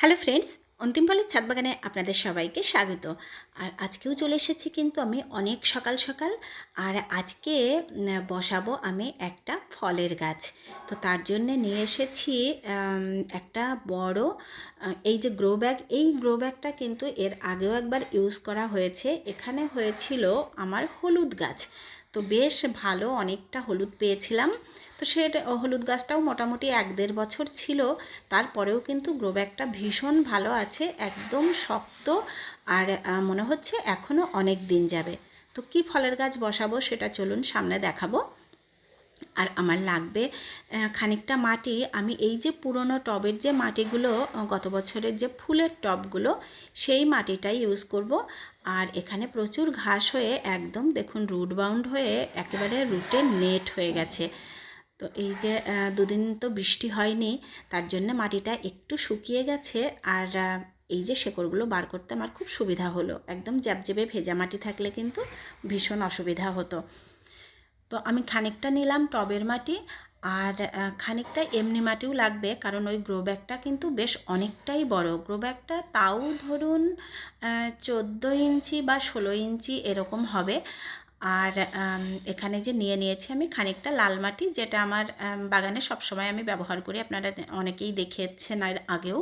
Hello friends, অন্তিম ফলের ছাদ বাগানে আপনাদের সবাইকে স্বাগত। আর আজকেও চলে এসেছি কিন্তু আমি অনেক সকাল সকাল, আর আজকে বসাবো আমি একটা ফলের গাছ। তো তার জন্যে নিয়ে এসেছি একটা বড় এই যে গ্রো ব্যাগ এই গ্রো ব্যাগটা কিন্তু এর আগেও একবার ইউজ করা হয়েছে। এখানে হয়েছিল আমার হলুদ গাছ। তো বেশ ভালো, অনেকটা হলুদ পেয়েছিলাম। তো সে হলুদ গাছটাও মোটামুটি এক দেড় বছর ছিল। তারপরেও কিন্তু গ্রো ব্যাগটা ভীষণ ভালো আছে, একদম শক্ত আর মনে হচ্ছে এখনও অনেক দিন যাবে। তো কি ফলের গাছ বসাবো সেটা চলুন সামনে দেখাবো। আর আমার লাগবে খানিকটা মাটি। আমি এই যে পুরনো টবের যে মাটিগুলো, গত বছরের যে ফুলের টবগুলো, সেই মাটিটাই ইউজ করব। আর এখানে প্রচুর ঘাস হয়ে একদম দেখুন রুট বাউন্ড হয়ে একেবারে রুটে নেট হয়ে গেছে। তো এই যে দুদিন তো বৃষ্টি হয়নি, তার জন্য মাটিটা একটু শুকিয়ে গেছে আর এই যে শেকড়গুলো বার করতে আমার খুব সুবিধা হলো। একদম জ্যাবজ্যাবে ভেজা মাটি থাকলে কিন্তু ভীষণ অসুবিধা হতো। তো আমি খানিকটা নিলাম টবের মাটি আর খানিকটা এমনি মাটিও লাগবে, কারণ ওই গ্রো ব্যাগটা কিন্তু বেশ অনেকটাই বড়। গ্রো ব্যাগটা তাও ধরুন চোদ্দ ইঞ্চি বা ষোলো ইঞ্চি এরকম হবে। আর এখানে যে নিয়ে নিয়েছি আমি খানিকটা লাল মাটি যেটা আমার আম, বাগানে সবসময় আমি ব্যবহার করি। আপনারা অনেকেই দেখেছেন আর আগেও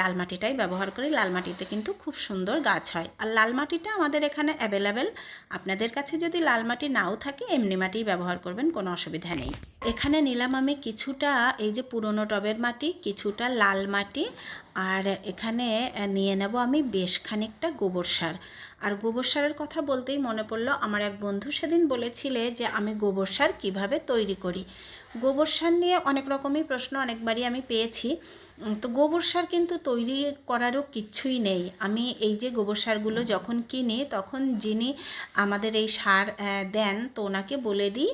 লাল মাটিটাই ব্যবহার করি। লাল মাটিতে কিন্তু খুব সুন্দর গাছ হয়। আর লাল মাটিটা আমাদের এখানে অ্যাভেলেবেল। আপনাদের কাছে যদি লাল মাটি নাও থাকে এমনি মাটিই ব্যবহার করবেন কোনো অসুবিধা নেই। এখানে নিলাম আমি কিছুটা এই যে পুরনো টবের মাটি কিছুটা লাল মাটি আর এখানে নিয়ে নেব আমি বেশ খানিকটা গোবর সার। আর গোবর সারের কথা বলতেই মনে পড়ল, আমার এক বন্ধু সেদিন বলেছিলে যে আমি গোবর সার কীভাবে তৈরি করি। গোবর সার নিয়ে অনেক রকমই প্রশ্ন অনেকবারই আমি পেয়েছি। তো গোবর সার কিন্তু তৈরি করারও কিছুই নেই। আমি এই যে গোবর সারগুলো যখন কিনি, তখন যিনি আমাদের এই সার দেন, তো ওনাকে বলে দিই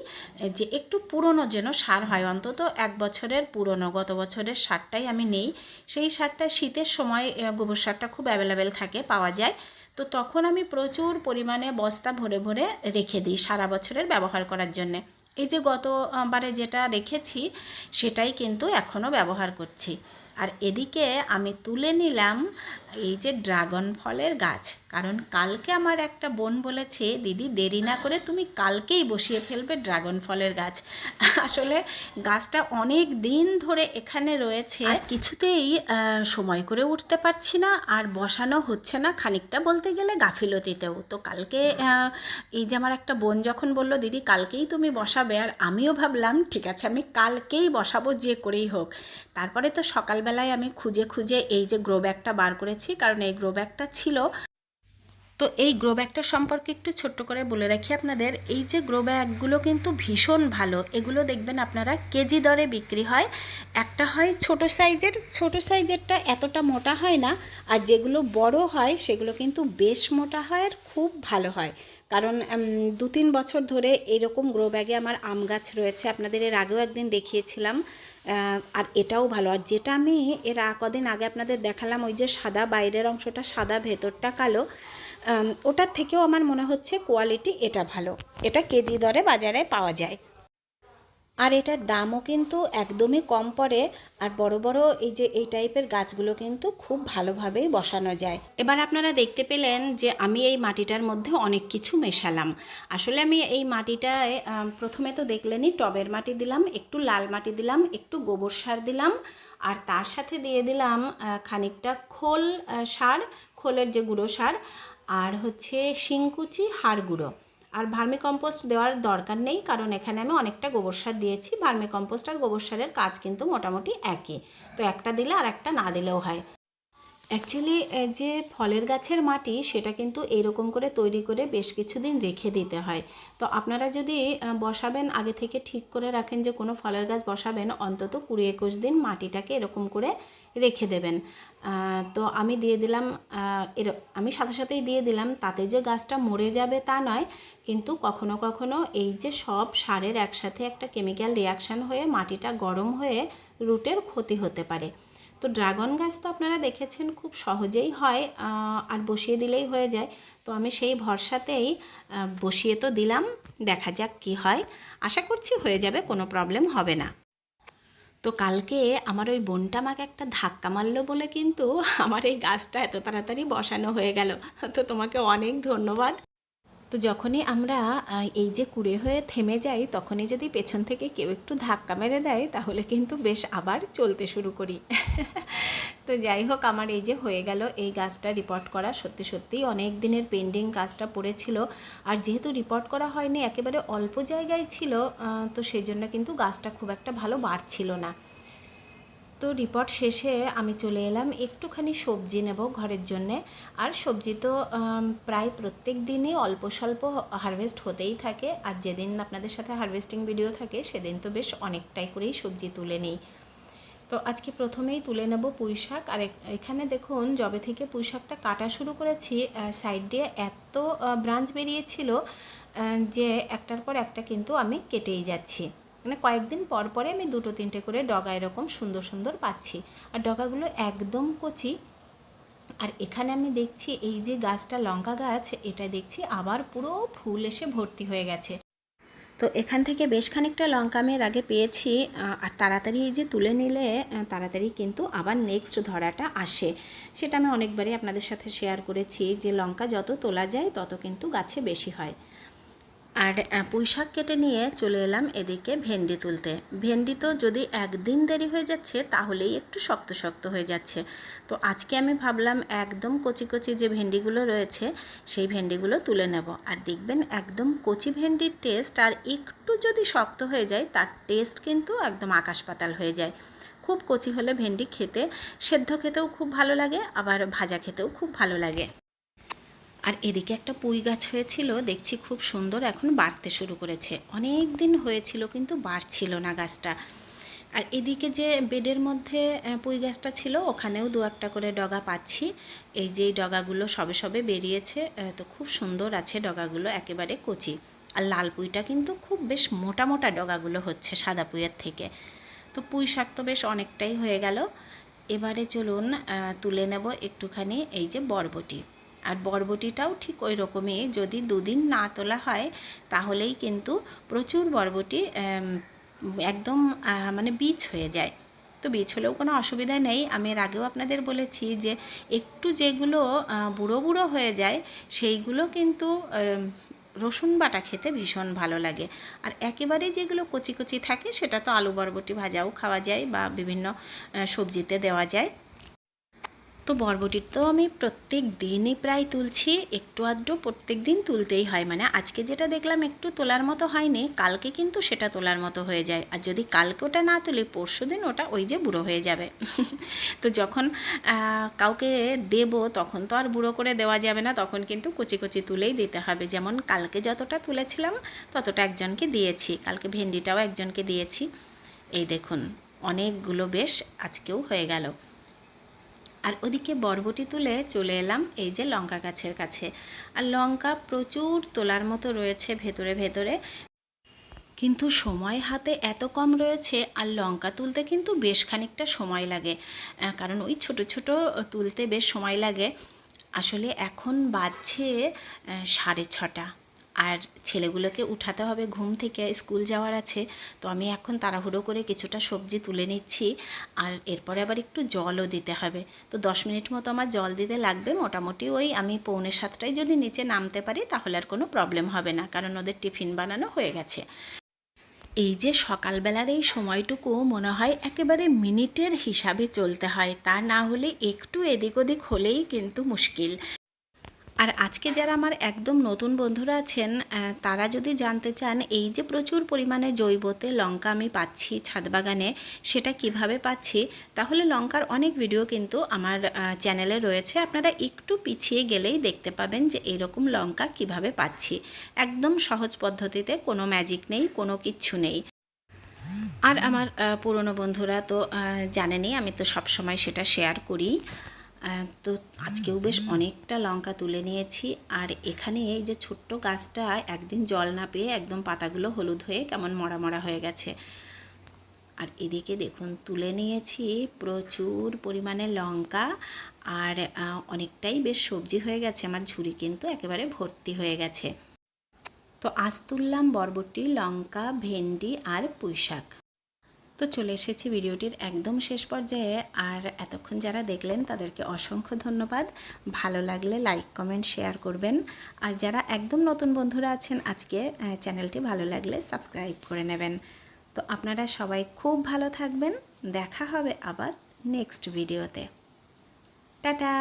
যে একটু পুরনো যেন সার হয়। অন্তত এক বছরের পুরনো, গত বছরের সারটাই আমি নেই। সেই সারটা শীতের সময় গোবর সারটা খুব অ্যাভেলেবেল থাকে, পাওয়া যায়। তো তখন আমি প্রচুর পরিমাণে বস্তা ভরে ভরে রেখে দিই সারা বছরের ব্যবহার করার জন্যে। এই যে গতবারে যেটা রেখেছি, সেটাই কিন্তু এখনও ব্যবহার করছি। আর এদিকে আমি তুলে নিলাম এই যে ড্রাগন ফলের গাছ, কারণ কালকে আমার একটা বোন বলেছে, দিদি, দেরি না করে তুমি কালকেই বসিয়ে ফেলবে ড্রাগন ফলের গাছ। আসলে গাছটা অনেক দিন ধরে এখানে রয়েছে। কিছুতেই সময় করে উঠতে পারছি না, আর বসানো হচ্ছে না খানিকটা বলতে গেলে গাফিলতিতেও। তো কালকে এই যে আমার একটা বোন যখন বলল, দিদি, কালকেই তুমি বসাবে। আর আমিও ভাবলাম, ঠিক আছে, আমি কালকেই বসাবো যে করেই হোক। তারপরে তো সকালবেলায় আমি খুঁজে খুঁজে এই যে গ্রো ব্যাগটা বার করেছি কারণ এই গ্রো ব্যাগটা ছিল। তো এই গ্রো ব্যাগটা সম্পর্কে একটু ছোট্ট করে বলে রাখি আপনাদের, এই যে গ্রো ব্যাগগুলো কিন্তু ভীষণ ভালো। এগুলো দেখবেন আপনারা কেজি দরে বিক্রি হয়। একটা হয় ছোট সাইজের ছোট সাইজেরটা এতটা মোটা হয় না, আর যেগুলো বড় হয় সেগুলো কিন্তু বেশ মোটা হয় আর খুব ভালো হয়। কারণ দু তিন বছর ধরে এরকম গ্রো ব্যাগে আমার আম গাছ রয়েছে। আপনাদের এর আগেও একদিন দেখিয়েছিলাম। আর এটাও ভালো। আর যেটা আমি এর কদিন আগে আপনাদের দেখালাম, ওই যে সাদা বাইরের অংশটা, সাদা ভেতরটা কালো ওটার থেকেও আমার মনে হচ্ছে কোয়ালিটি এটা ভালো। এটা কেজি দরে বাজারে পাওয়া যায়। আর এটার দামও কিন্তু একদমই কম পড়ে আর বড় বড় এই যে এই টাইপের গাছগুলো কিন্তু খুব ভালোভাবেই বসানো যায়। এবার আপনারা দেখতে পেলেন যে আমি এই মাটিটার মধ্যে অনেক কিছু মেশালাম। আসলে আমি এই মাটিটায় প্রথমে তো দেখলেনই টবের মাটি দিলাম, একটু লাল মাটি দিলাম, একটু গোবর সার দিলাম আর তার সাথে দিয়ে দিলাম খানিকটা খোল সার, খোলের যে গুঁড়ো সার আর হচ্ছে শিংকুচি হাড় গুঁড়ো। আর ভার্মি কম্পোস্ট দেওয়ার দরকার নেই, কারণ এখানে আমি অনেকটা গোবর সার দিয়েছি। ভার্মি কম্পোস্ট আর গোবর সারের কাজ কিন্তু মোটামুটি একই। তো একটা দিলে আর একটা না দিলেও হয়। অ্যাকচুয়ালি যে ফলের গাছের মাটি, সেটা কিন্তু এইরকম করে তৈরি করে বেশ কিছুদিন রেখে দিতে হয়। তো আপনারা যদি বসাবেন, আগে থেকে ঠিক করে রাখেন যে কোনো ফলের গাছ বসাবেন, অন্তত কুড়ি একুশ দিন মাটিটাকে এরকম করে রেখে দেবেন। তো আমি দিয়ে দিলাম এর, আমি সাথে সাথেই দিয়ে দিলাম। তাতে যে গাছটা মরে যাবে তা নয়, কিন্তু কখনো কখনো এই যে সব সারের একসাথে একটা কেমিক্যাল রিয়াকশান হয়ে মাটিটা গরম হয়ে রুটের ক্ষতি হতে পারে। তো ড্রাগন গাছ তো আপনারা দেখেছেন খুব সহজেই হয় আর বসিয়ে দিলেই হয়ে যায়। তো আমি সেই ভরসাতেই বসিয়ে তো দিলাম, দেখা যাক কি হয়। আশা করছি হয়ে যাবে, কোনো প্রবলেম হবে না। তো কালকে আমার ওই বোনটা আমাকে একটা ধাক্কা মারলো বলে কিন্তু আমার এই গাছটা এত তাড়াতাড়ি বসানো হয়ে গেল। তো তোমাকে অনেক ধন্যবাদ। তো যখনই আমরা এই যে কুড়ে হয়ে থেমে যাই, তখনই যদি পেছন থেকে কেউ একটু ধাক্কা মেরে দেয়, তাহলে কিন্তু বেশ আবার চলতে শুরু করি। তো যাই হোক, আমার এই যে হয়ে গেল এই গাছটা রিপোর্ট করা। সত্যি সত্যিই অনেক দিনের পেন্ডিং কাজটা পড়েছিল। আর যেহেতু রিপোর্ট করা হয়নি, একেবারে অল্প জায়গায় ছিল তো সেই জন্য কিন্তু গাছটা খুব একটা ভালো বাড়ছিল না। তো রিপোর্ট শেষে আমি চলে এলাম। একটুখানি সবজি নেব ঘরের জন্যে। আর সবজি তো প্রায় প্রত্যেক দিনই অল্প স্বল্প হারভেস্ট হতেই থাকে। আর যেদিন আপনাদের সাথে হারভেস্টিং ভিডিও থাকে, সেদিন তো বেশ অনেকটাই করেই সবজি তুলে নিই। তো আজকে প্রথমেই তুলে নেব পুঁই শাক। আর এখানে দেখুন জবে থেকে পুঁই শাকটা কাটা শুরু করেছি সাইড দিয়ে এত ব্রাঞ্চ বেরিয়েছিল যে একটার পর একটা কিন্তু আমি কেটেই যাচ্ছি। মানে কয়েকদিন পর পরে আমি দুটো তিনটে করে ডগা এরকম সুন্দর সুন্দর পাচ্ছি। আর ডগাগুলো একদম কচি। আর এখানে আমি দেখছি এই যে গাছটা লঙ্কা গাছ, এটা দেখছি আবার পুরো ফুল এসে ভর্তি হয়ে গেছে। তো এখান থেকে বেশ খানিকটা লঙ্কা আমি এর আগে পেয়েছি আর তাড়াতাড়ি এই যে তুলে নিলে তাড়াতাড়ি কিন্তু আবার নেক্সট ধরাটা আসে। সেটা আমি অনেকবারই আপনাদের সাথে শেয়ার করেছি যে লঙ্কা যত তোলা যায় তত কিন্তু গাছে বেশি হয়। আর পুঁই শাক কেটে নিয়ে চলে এলাম এদিকে ভেন্ডি তুলতে। ভেন্ডি তো যদি একদিন দেরি হয়ে যাচ্ছে, তাহলেই একটু শক্ত শক্ত হয়ে যাচ্ছে। তো আজকে আমি ভাবলাম একদম কচি কচি যে ভেন্ডিগুলো রয়েছে, সেই ভেন্ডিগুলো তুলে নেব। আর দেখবেন একদম কচি ভেন্ডির টেস্ট আর একটু যদি শক্ত হয়ে যায়, তার টেস্ট কিন্তু একদম আকাশ পাতাল হয়ে যায়। খুব কচি হলে ভেন্ডি খেতে, সেদ্ধ খেতেও খুব ভালো লাগে, আবার ভাজা খেতেও খুব ভালো লাগে। আর এদিকে একটা পুঁই গাছ হয়েছিল, দেখছি খুব সুন্দর এখন বাড়তে শুরু করেছে। অনেক দিন হয়েছিল কিন্তু বাড়ছিল না গাছটা। আর এদিকে যে বেডের মধ্যে পুঁই গাছটা ছিল, ওখানেও দু একটা করে ডগা পাচ্ছি। এই যে ডগাগুলো সবে সবে বেরিয়েছে তো খুব সুন্দর আছে ডগাগুলো, একেবারে কচি। আর লাল পুঁইটা কিন্তু খুব বেশ মোটা মোটা ডগাগুলো হচ্ছে সাদা পুঁইয়ের থেকে। তো পুঁই শাক তো বেশ অনেকটাই হয়ে গেল। এবারে চলুন তুলে নেব একটুখানি এই যে বরবটি। আর বরবটিটাও ঠিক ওই রকমই। যদি দুদিন না তোলা হয়, তাহলেই কিন্তু প্রচুর বরবটি একদম মানে বীজ হয়ে যায়। তো বীজ হলেও কোনো অসুবিধা নেই। আমি এর আগেও আপনাদের বলেছি যে, একটু যেগুলো বুড়ো বুড়ো হয়ে যায়, সেইগুলো কিন্তু রসুন বাটা খেতে ভীষণ ভালো লাগে। আর একেবারে যেগুলো কচি কচি থাকে, সেটা তো আলু বরবটি ভাজাও খাওয়া যায় বা বিভিন্ন সবজিতে দেওয়া যায়। তো বরবটির তো আমি প্রত্যেক দিনই প্রায় তুলছি, একটু আধটু প্রত্যেক দিন তুলতেই হয়। মানে আজকে যেটা দেখলাম একটু তোলার মতো হয়নি, কালকে কিন্তু সেটা তোলার মতো হয়ে যায়। আর যদি কালকে ওটা না তুলি, পরশু দিন ওটা ওই যে বুড়ো হয়ে যাবে। তো যখন কাউকে দেব তখন তো আর বুড়ো করে দেওয়া যাবে না, তখন কিন্তু কুচি কুচি তুলেই দিতে হবে। যেমন কালকে যতটা তুলেছিলাম, ততটা একজনকে দিয়েছি। কালকে ভেন্ডিটাও একজনকে দিয়েছি। এই দেখুন, অনেকগুলো বেশ আজকেও হয়ে গেল। আর ওদিকে বরবটি তুলে চলে এলাম এই যে লঙ্কা গাছের কাছে। আর লঙ্কা প্রচুর তোলার মতো রয়েছে ভেতরে ভেতরে। কিন্তু সময় হাতে এত কম রয়েছে আর লঙ্কা তুলতে কিন্তু বেশ খানিকটা সময় লাগে। কারণ ওই ছোট ছোট তুলতে বেশ সময় লাগে। আসলে এখন বাজছে সাড়ে ছটা। আর ছেলেগুলোকে উঠাতে হবে। ঘুম থেকে স্কুল যাওয়ার আছে, তো আমি এখন তাড়াহুড়ো করে কিছুটা সবজি তুলে নিচ্ছি আর এরপরে আবার একটু জলও দিতে হবে। তো দশ মিনিট মতো আমার জল দিতে লাগবে। মোটামুটি ওই আমি পৌনে সাতটায় যদি নিচে নামতে পারি তাহলে আর কোনো প্রবলেম হবে না, কারণ ওদের টিফিন বানানো হয়ে গেছে। এই যে সকালবেলার এই সময়টুকু মনে হয় একেবারে মিনিটের হিসাবে চলতে হয়, তা না হলে একটু এদিক ওদিক হলেই কিন্তু মুশকিল। আর আজকে যারা আমার একদম নতুন বন্ধুরা আছেন তারা যদি জানতে চান এই যে প্রচুর পরিমাণে জৈবতে লঙ্কা আমি পাচ্ছি ছাদ বাগানে, সেটা কীভাবে পাচ্ছি, তাহলে লঙ্কার অনেক ভিডিও কিন্তু আমার চ্যানেলে রয়েছে। আপনারা একটু পিছিয়ে গেলেই দেখতে পাবেন যে এরকম লঙ্কা কীভাবে পাচ্ছি। একদম সহজ পদ্ধতিতে কোনো ম্যাজিক নেই, কোনো কিচ্ছু নেই। আর আমার পুরনো বন্ধুরা তো জানেনি আমি তো সব সময় সেটা শেয়ার করি। তো আজকেও বেশ অনেকটা লঙ্কা তুলে নিয়েছি। আর এখানে এই যে ছোট্ট গাছটা একদিন জল না পেয়ে একদম পাতাগুলো হলুদ হয়ে কেমন মরা মরা হয়ে গেছে। আর এদিকে দেখুন তুলে নিয়েছি প্রচুর পরিমাণে লঙ্কা আর অনেকটাই বেশ সবজি হয়ে গেছে। আমার ঝুড়ি কিন্তু একেবারে ভর্তি হয়ে গেছে। তো আজ তুললাম বরবটি লঙ্কা ভেন্ডি আর পুঁই শাক তো চলে এসেছি ভিডিওটির একদম শেষ পর্যায়ে। আর এতক্ষণ যারা দেখলেন, তাদেরকে অসংখ্য ধন্যবাদ। ভালো লাগলে লাইক, কমেন্ট, শেয়ার করবেন। আর যারা একদম নতুন বন্ধুরা আছেন, আজকে চ্যানেলটি ভালো লাগলে সাবস্ক্রাইব করে নেবেন। তো আপনারা সবাই খুব ভালো থাকবেন। দেখা হবে আবার নেক্সট ভিডিওতে। টাটা!